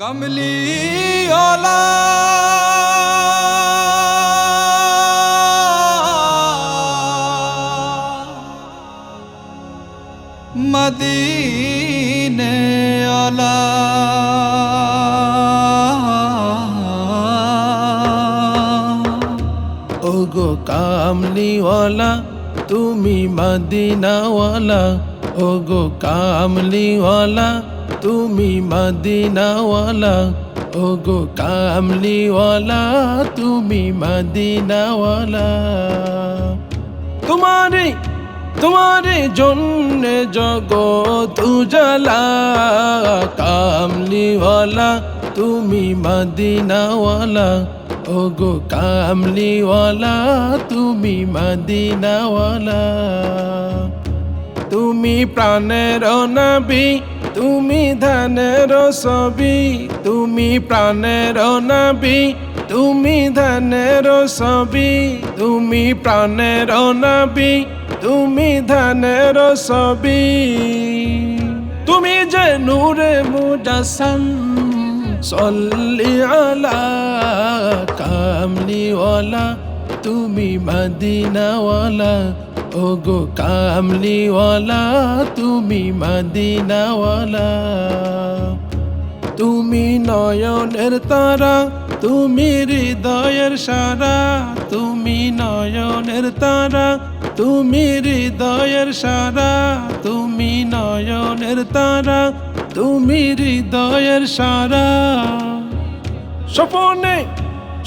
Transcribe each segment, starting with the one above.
কমলি OLA. মদিনে OLA. ওগো কামলিওয়ালা তুমি মদিনাওয়ালা, ওগো কামলিওয়ালা। তুমি মদিনাওয়ালা, ওগো কামলিওয়ালা। তুমি মদিনাওয়ালা। তোমারে তোমারে জন্য জগৎ উজালা, কামলিওয়ালা। তুমি মদিনাওয়ালা, ওগো কামলিওয়ালা, তুমি মদিনাওয়ালা। তুমি প্রাণের নবী, তুমি ধানের সবি তুমি প্রাণের নবী, তুমি ধানের সবি তুমি প্রাণের নবী, তুমি ধানের সবি তুমি যে নূরে মুজাসম সল্লি আলা কামলিওয়ালা তুমি মদিনাওয়ালা। ওগো কামলিওয়ালা তুমি মদিনাওয়ালা। তুমি নয়নের তারা, তুমি হৃদয়ের সারা। তুমি নয়নের তারা, তুমি হৃদয়ের সারা। তুমি নয়নের তারা তুমি হৃদয়ের সারা। স্বপনে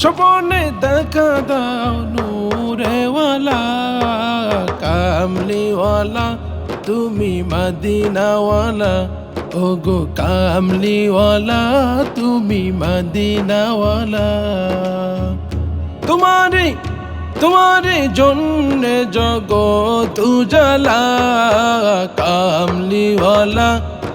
স্বপনে দেখা দাও নূরেওয়ালা, কামলিওয়ালা, তুমি মদিনাওয়ালা। ওগো কামলিওয়ালা, তুমি মদিনাওয়ালা। তোমারে তোমারে জন্য জগৎ উজালা, কামলিওয়ালা